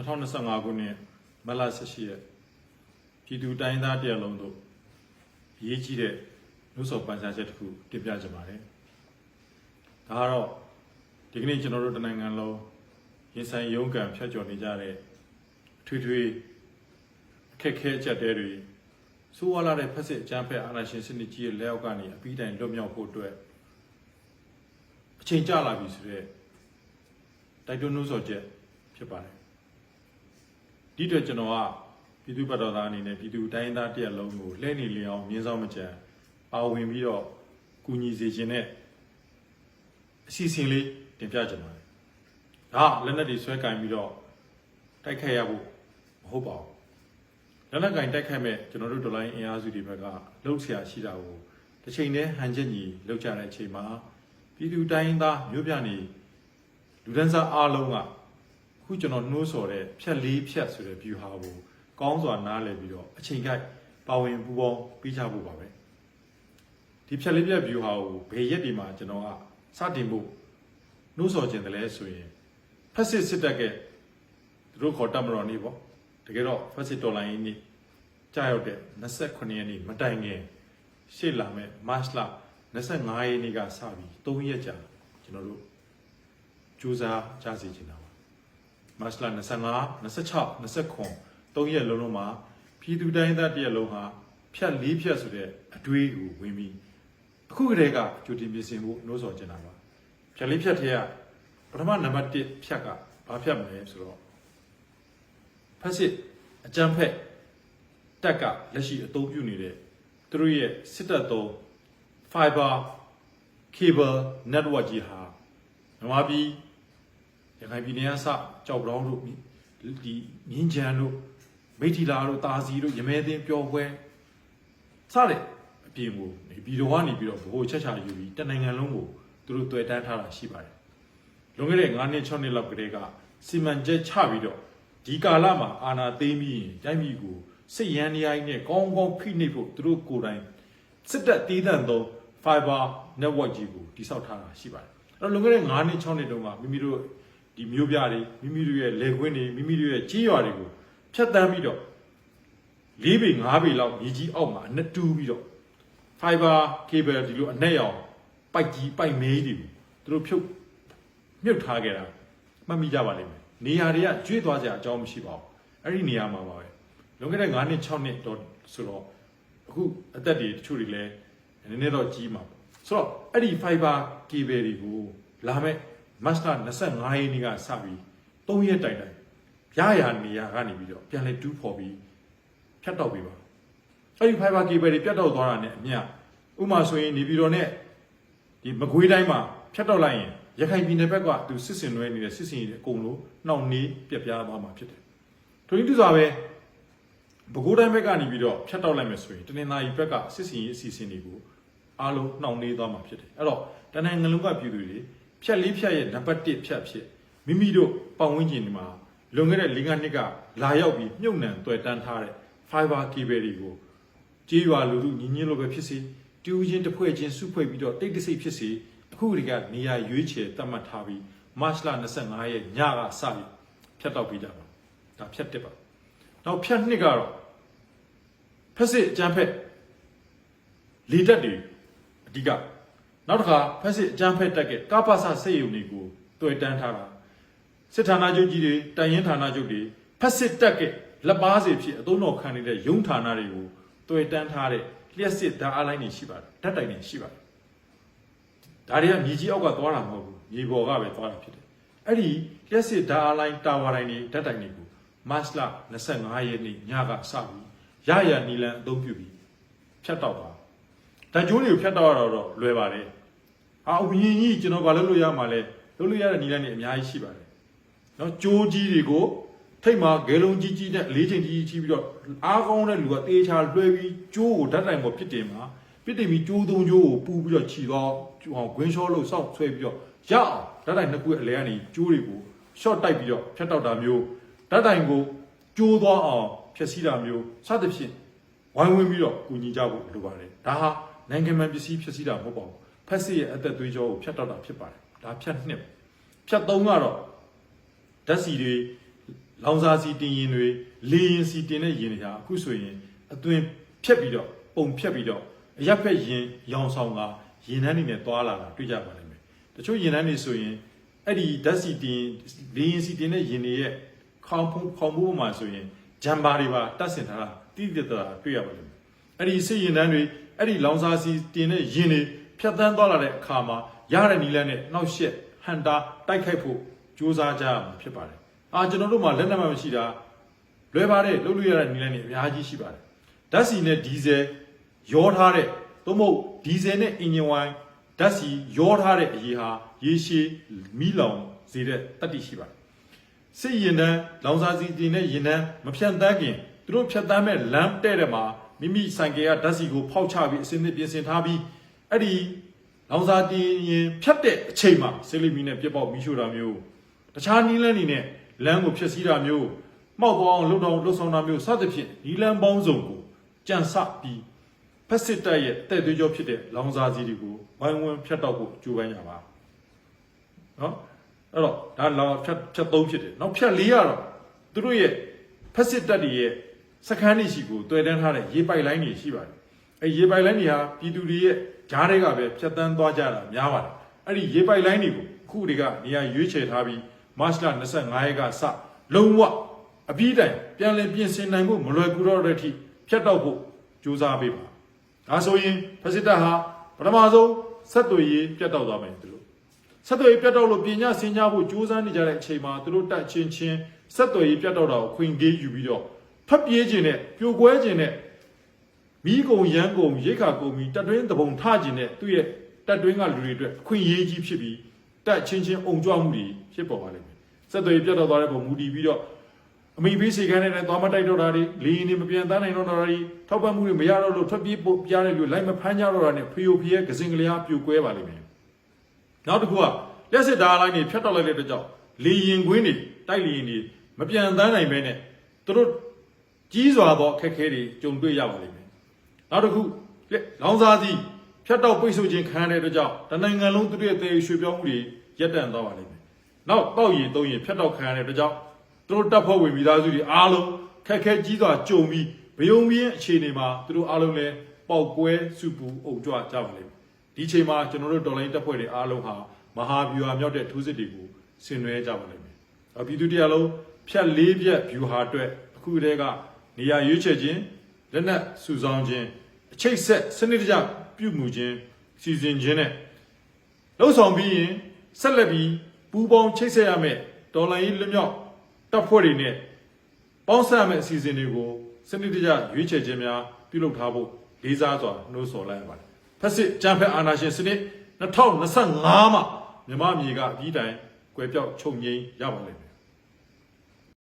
2025ခုနှစ်မတ်လ18ရက်ပြည်သူတိုင်းသားတရလုံးတို့အရေးကြီးတဲ့နှုတ်ဆော်ပန်ကြားချက်တစ်ခုတင်ပြကြပါတယ်။ဒါကတော့ဒီကနေ့ကျွန်တော်တို့တနိုင်ငံလုံးရင်ဆိုင်ရုန်းကန်ဖျက်ကျော်နေကြတဲ့ထွေထွေအခက်ခဲချက်တဲတွေဆိုးဝါးလာတဲ့ဖက်စစ်အကြမ်းဖက်အာဏာရှင်စနစ်ကြီးရဲ့လက်အောက်ကနေအပြီးတိုင်လွတ်မြောက်ဖို့အတွက်အချိန်ကြာလာပြီဆိုတော့တိုက်တွန်းနှိုးဆော်ချက်ဖြစ်ပါတယ် ဒီအတွက်ကျွန်တော်ကပြည်သူ့ဘက်တော်သားအနေနဲ့ပြည်သူတိုင်းသားတရက်လုံးကိုလှည့်နေလျအောင်မြင်းဆောင်မကြံပါဝင်ပြီးတော့ကူညီစေခြင်းနဲ့အစီအစဉ်လေးတင်ပြကြပါတယ်ဒါကလက်နက်တွေဆွဲကင်ပြီးတော့တိုက်ခိုက်ရဖို့မဟုတ်ပါဘူးလက်နက်ကင်တိုက်ခိုက်မဲ့ကျွန်တော်တို့ဒေါ်လာရင်းအင်အားစုတွေဘက်ကလှုပ်ရှားရှိတာကိုတစ်ချိန်တည်းဟန်ချက်ညီလှုပ်ကြတဲ့အချိန်မှာပြည်သူတိုင်းသားမြို့ပြနေလူဒန်းစားအားလုံးကအ ခုကျွန်တော်နှိုးဆော်တဲ့ဖြက်လေးဖြက်ဆိုတဲ့ view ဟာကိုကောင်းစွာနားလည်ပြီးတော့အချိန်ကိုက်ပါဝင်ပူပေါင်းပြီးကြဖို့ပါပဲဒီဖြက်လေးဖြက် view ဟာကိုဘယ်ရက်ဒီမှာကျွန်တော်ကစတင်ဖို့နှိုးဆော်ခြင်းတယ်လဲဆိုရင်ဖက်စစ်စစ်တပ်ကသူတို့ခေါ်တပ်မတော်နေပေါ့တကယ်တော့ first dollar ရင်းနေ့ကြာရောက်တဲ့29ရက်နေ့မတိုင်ခင်ရှေ့လာမဲ့ March လ25ရက်နေ့ကစပြီး3ရက်ကြာကျွန်တော်တို့စူးစမ်းကြစီချင်တာ ပါ March လ25 26 29 3ရက်လုံးလုံးမှာပြည်သူတိုင်းသားတရက်လုံးဟာဖြတ်လေးဖြတ်ဆိုတဲ့အတွေးကိုဝင်ပြီးအခုကတည်းကကြိုတင်ပြင်ဆင်ဖို့နှိုးဆော်ချင်တာပါဖြတ်လေးဖြတ်ထဲကပထမနံပါတ်1ဖြတ်ကဘာဖြတ်မလဲဆိုတော့ဖက်စစ်အကြမ်းဖက်တက်ကလက်ရှိအသုံးပြုနေတဲ့သူတို့ရဲ့စစ်တပ်သုံး fiber cable network ကြီးဟာမြန်မာပြည် ရခိုင်ပြည်နယ်ကစကြောက်ပြောင်းတို့ဒီမြင်းချံတို့မိထီလာတို့တာစီတို့ရမဲသိန်းပျော်ပွဲစတဲ့အပြင်ကိုနေပြည်တော်ကနေပြီးတော့ဘိုးချက်ချယူပြီးတနိုင်ငံလုံးကိုသူတို့တွေ့တန်းထားတာရှိပါတယ်လွန်ခဲ့တဲ့9နှစ်6နှစ်လောက်ကတည်းကစီမံချက်ချပြီးတော့ဒီကာလမှာအာနာသိမ်းပြီးရင်တိုင်းပြည်ကိုစိတ်ရန်နေရိုင်းနဲ့ကောင်းကောင်းဖိနှိပ်ဖို့သူတို့ကိုယ်တိုင်စစ်တပ်တည်တံ့သော fiber network ကြီးကိုတိစောက်ထားတာရှိပါတယ်အဲ့တော့လွန်ခဲ့တဲ့9နှစ်6နှစ်တုန်းကမိမိတို့ ဒီမျိုးပြတွေမိမိတို့ရဲ့လေခွင်းတွေမိမိတို့ရဲ့ကြီးရွာတွေကိုဖျက်တမ်းပြီးတော့၄ပေ၅ပေလောက်မြေကြီးအောက်မှာအနှစ်တူးပြီးတော့ fiber cable ဒီလိုအနက်ရောင်ပိုက်ကြီးပိုက်မဲကြီးတွေကိုသူတို့ဖြုတ်မြုပ်ထားခဲ့တာမှတ်မိကြပါလိမ့်မယ်နေရာတွေကကျွေးသွားကြအကြောင်းမရှိပါဘူးအဲ့ဒီနေရာမှာပါပဲလွန်ခဲ့တဲ့9နှစ်6နှစ်တော့ဆိုတော့အခုအသက်တွေတချို့တွေလည်းနည်းနည်းတော့ကြီးမှာပေါ့ဆိုတော့အဲ့ဒီ fiber cable တွေကိုလာမဲ့ master 25ရက်နေ့ကစပြီး3ရက်တိုင်တိုင်ရရနေရာကနေပြီးတော့ပြန်လဲတူးဖော်ပြီးဖြတ်တော့ပြီးပါအဲ့ဒီ fiber cable တွေပြတ်တော့သွားတာနဲ့အမျှဥမာဆိုရင်နေပြည်တော်နဲ့ဒီမကွေးတိုင်းမှာဖြတ်တော့လိုက်ရင်ရခိုင်ပြည်နယ်ဘက်ကသူစစ်စင်လွဲနေတဲ့စစ်စင်တွေအကုန်လုံးနှောင့်နှေးပြက်ပြားသွားမှာဖြစ်တယ်။ထို့တူစွာပဲပဲခူးတိုင်းဘက်ကနေပြီးတော့ဖြတ်တောက်လိုက်မယ်ဆိုရင်တနင်္သာရီဘက်ကစစ်စင်ရေးအစီအစဉ်တွေကိုအားလုံးနှောင့်နှေးသွားမှာဖြစ်တယ်။အဲ့တော့တနင်္ဂနွေလုံးကပြည်သူတွေ ဖြတ်လေးဖြတ်ရဲ့နံပါတ်1ဖြတ်ဖြစ်မိမိတို့ပတ်ဝန်းကျင်ဒီမှာလွန်ခဲ့တဲ့၄၅နှစ်ကလာရောက်ပြီးမြုပ်နှံတွေ့တန်းထားတဲ့ fiber cable တွေကိုကြေးရွာလူလူညီညွတ်လို့ပဲဖြစ်စေတူးချင်းတစ်ဖွဲ့ချင်းစုဖွဲ့ပြီးတော့တိတ်တဆိတ်ဖြစ်စေအခုဒီကနေရာရွေးချယ်တတ်မှတ်ထားပြီးမတ်လ25ရက်ညကစပြီးဖြတ်တောက်ပြီးကြပါဒါဖြတ်တစ်ပါနောက်ဖြတ်နှစ်ကတော့ဖက်စစ်အကြမ်းဖက်လေတက်တွေအဓိက နောက်တစ်ခါဖက်စစ်အကြမ်းဖက်တက်ကကပ္ပစစိတ်ယုံတွေကိုတွေ့တန်းထားတာစစ်ဌာနချုပ်ကြီးတွေတိုင်ရင်ဌာနချုပ်တွေဖက်စစ်တက်ကလက်ပါစီဖြစ်အသုံးတော်ခံနေတဲ့ရုံးဌာနတွေကိုတွေ့တန်းထားတဲ့လျှက်စစ်ဓာတ်အားလိုင်းတွေရှိပါတယ်ဓာတ်တိုင်တွေရှိပါတယ်ဒါတွေကမြေကြီးအောက်ကသွားတာမဟုတ်ဘူးမြေပေါ်ကပဲသွားတာဖြစ်တယ်အဲ့ဒီလျှက်စစ်ဓာတ်အားလိုင်းတာဝါတိုင်းတွေဓာတ်တိုင်တွေကိုမတ်လ25ရက်နေ့ညကစပြီးရရနီလန်အသုံးပြုပြီးဖြတ်တော့ပါဓာတ်ကြိုးတွေကိုဖြတ်တော့ရတော့လွယ်ပါတယ် အာဝင်းကြီးကျွန်တော်ဘာလုပ်လို့ရမှာလဲလုပ်လို့ရတဲ့နီလန်တွေအများကြီးရှိပါတယ်နော်ကြိုးကြီးတွေကိုထိတ်မှာဂဲလုံးကြီးကြီးနဲ့လေးချိန်ကြီးကြီးပြီးတော့အားကောင်းတဲ့လူကတေးချာလွှဲပြီးကြိုးကိုဓာတ်တိုင်ပေါ်ပစ်တင်မှာပစ်တင်ပြီးကြိုးသုံးကြိုးကိုပူပြီးတော့ခြီတော့ဟောဂွင်းရှောလို့စောက်ဆွဲပြီးတော့ရအောင်ဓာတ်တိုင်နှစ်ခုရဲ့အလဲကနေကြိုးတွေကို short တိုက်ပြီးတော့ဖြတ်တောက်တာမျိုးဓာတ်တိုင်ကိုကြိုးသွားအောင်ဖြည့်ဆည်းတာမျိုးစသဖြင့်ဝိုင်းဝန်းပြီးတော့ကူညီကြဖို့လိုပါတယ်ဒါဟာနိုင်ငံမှန်ပစ္စည်းဖြည့်ဆည်းတာမဟုတ်ပါဘူး ဖက်စစ်ရဲ့အသက်သွေးကြောကိုဖြတ်တောက်တာဖြစ်ပါတယ်ဒါဖြတ်နှစ်ဖြတ်သုံးကတော့ဓာတ်စီတွေလောင်စာစီတင်ရင်တွေလေရင်စီတင်တဲ့ရင်တွေဟာအခုဆိုရင်အသွင်ဖြက်ပြီးတော့ပုံဖြက်ပြီးတော့အရက်ဖက်ရင်ရောင်ဆောင်ကရင်နှန်းနေနဲ့တွာလာတာတွေ့ကြပါလိမ့်မယ်တချို့ရင်နှန်းတွေဆိုရင်အဲ့ဒီဓာတ်စီတင်လေရင်စီတင်တဲ့ရင်တွေရဲ့ခေါင်းဖုံးခေါင်းမိုးပေါ်မှာဆိုရင်ဂျမ်ဘာတွေပါတတ်ဆင်ထားတာတိတိကျကျတွေ့ရပါလိမ့်မယ်အဲ့ဒီစစ်ရင်နှန်းတွေအဲ့ဒီလောင်စာစီတင်တဲ့ရင်တွေ ဖြတ်တန်းသွားလာတဲ့အခါမှာရတဲ့နီလန်းနဲ့နှောက်ရှက်ဟန်တာတိုက်ခိုက်ဖို့ကြိုးစားကြရမှာဖြစ်ပါတယ်အာကျွန်တော်တို့မှာလက်နက်မှမရှိတာလွယ်ပါတယ်လုပ်လို့ရတဲ့နည်းလမ်းတွေအများကြီးရှိပါတယ်ဓာတ်ဆီနဲ့ဒီဇယ်ရောထားတဲ့သို့မဟုတ်ဒီဇယ်နဲ့အင်ဂျင်ဝိုင်းဓာတ်ဆီရောထားတဲ့အရေးဟာရေရှည်မီးလောင်စေတဲ့တတ္တိရှိပါတယ်စစ်ရင်တန်းလောင်စာစီတင်တဲ့ရင်တန်းမဖြတ်တန်းခင်သူတို့ဖြတ်တန်းမဲ့လမ်းတဲ့တဲ့မှာမိမိဆိုင်ကယ်ကဓာတ်ဆီကိုဖောက်ချပြီးအစင်းသစ်ပြင်ဆင်ထားပြီး အဲ့ဒီလောင်စာတင်ရင်ဖြတ်တဲ့အချိန်မှာဆေးလိမီနဲ့ပြက်ပေါက်မီးရှို့တာမျိုးတခြားနည်းလမ်းတွေနဲ့လမ်းကိုဖျက်ဆီးတာမျိုးမှောက်သွားအောင်လှုပ်တော့လှုပ်ဆောင်တာမျိုးစသဖြင့်ဒီလန်ပေါင်းစုံကိုကြံစပြီးဖက်စစ်တပ်ရဲ့တဲ့သွေးကြောဖြစ်တဲ့လောင်စာစီတွေကိုဝိုင်းဝန်းဖြတ်တောက်ဖို့ကြိုးပမ်းရပါနော်အဲ့တော့ဒါလောင်ဖြတ်ဖြတ်သုံးဖြစ်တယ်နောက်ဖြတ်လေးရတော့သူတို့ရဲ့ဖက်စစ်တပ်တွေရဲ့စခန်းတွေရှိကိုတွေ့တန်းထားတဲ့ရေပိုက်လိုင်းတွေရှိပါတယ် အဲရေပိုက်လိုင်းတွေဟာပြည်သူတွေရဲ့ဂျားတွေကပဲဖြတ်တန်းသွားကြတာများပါတယ်အဲ့ဒီရေပိုက်လိုင်းတွေကိုအခုတွေကနေရာရွေးချယ်ထားပြီးမတ်လ25ရက်ကစလုံးဝအပြီးတိုင်ပြန်လည်ပြင်ဆင်နိုင်ဖို့မလွယ်ကူတော့တဲ့အထိဖြတ်တော့ဖို့ကြိုးစားပေးပါဒါဆိုရင်ဖက်စစ်တပ်ဟာပထမဆုံးဆက်သွေးရေးပြတ်တောက်သွားမယ်သူတို့ဆက်သွေးရေးပြတ်တောက်လို့ပညာဆင်ကြဖို့ကြိုးစားနေကြတဲ့အချိန်မှာသူတို့တက်ချင်းချင်းဆက်သွေးရေးပြတ်တောက်တာကိုခွင်ကြီးယူပြီးတော့ဖတ်ပြေးခြင်းနဲ့ပြိုကွဲခြင်းနဲ့ မိကုံရန်ကုံရိတ်ခါကုံပြီးတက်တွင်းတပုံထခြင်းနဲ့သူ့ရဲ့တက်တွင်းကလူတွေအတွက်အခွင့်အရေးကြီးဖြစ်ပြီးတက်ချင်းချင်းအုံကြွမှုတွေဖြစ်ပေါ်ပါလိမ့်မယ်ဆက်သွေးရေးပြတ်တောက်သွားတဲ့ပုံမူတည်ပြီးတော့အမိပေးစီကန်းနဲ့သွားမတိုက်တော့တာတွေလီရင်တွေမပြန်တန်းနိုင်တော့တာတွေထောက်ပံ့မှုတွေမရတော့လို့ထွက်ပြေးပို့ပြားတဲ့လူလိုက်မဖမ်းကြတော့တာနဲ့ဖီယိုဖီရဲ့ကစင်ကလေးအားပြိုကွဲပါလိမ့်မယ်နောက်တစ်ခုကလက်စစ်ဓာတ်လိုင်းတွေဖြတ်တောက်လိုက်တဲ့အတွက်ကြောင့်လီရင်ကွင်းတွေတိုက်လီရင်တွေမပြန်တန်းနိုင်ပဲနဲ့သူတို့ကြီးစွာသောအခက်အခဲတွေကြုံတွေ့ရပါလိမ့်မယ် နောက်တစ်ခုလက်လောင်စာစီဖြတ်တောက်ပိတ်ဆို့ခြင်းခံရတဲ့အတွက်ကြောင့်တနိုင်ငံလုံးသူတို့ရဲ့တည်ရွှေ့ပြောင်းမှုတွေရပ်တန့်သွားပါလိမ့်မယ်နောက်တောက်ရည်သုံးရည်ဖြတ်တောက်ခံရတဲ့အတွက်ကြောင့်သူတို့တပ်ဖွဲ့ဝင်မိသားစုတွေအားလုံးခက်ခဲကြီးစွာကြုံပြီးဘယုံပြင်းအခြေအနေမှာသူတို့အားလုံးလည်းပေါက်ကွဲစုပူအုံကြွကြပါလိမ့်မယ်ဒီချိန်မှာကျွန်တော်တို့တော်လိုင်းတပ်ဖွဲ့တွေအားလုံးဟာမဟာဗျူဟာမြောက်တဲ့ထိုးစစ်တွေကိုဆင်နွှဲကြပါလိမ့်မယ်အပြည်သူတရားလုံးဖြတ်လေးပြက်ဗျူဟာအတွက်အခုတည်းကနေရာရွေးချယ်ခြင်း လက်နက်စုဆောင်းခြင်းအချိတ်ဆက်စနစ်တကျပြုမှုခြင်းစီစဉ်ခြင်းနဲ့လှုပ်ဆောင်ပြီးရင်ဆက်လက်ပြီးပူပေါင်းချိတ်ဆက်ရမယ်ဒေါ်လာရေးလွတ်မြောက်တပ်ဖွဲ့တွေနဲ့ပေါင်းစပ်ရမယ့်အစီအစဉ်တွေကိုစနစ်တကျရွေးချယ်ခြင်းများပြုလုပ်ထားဖို့လေးစားစွာနှိုးဆော်လိုက်ရပါတယ်ဖက်စစ်ကြံဖက်အာဏာရှင်စနစ်2025မှာမြန်မာပြည်ကအပြီးတိုင်ကွယ်ပြောက်ချုပ်ငြိမ်းရပါလိမ့်မယ်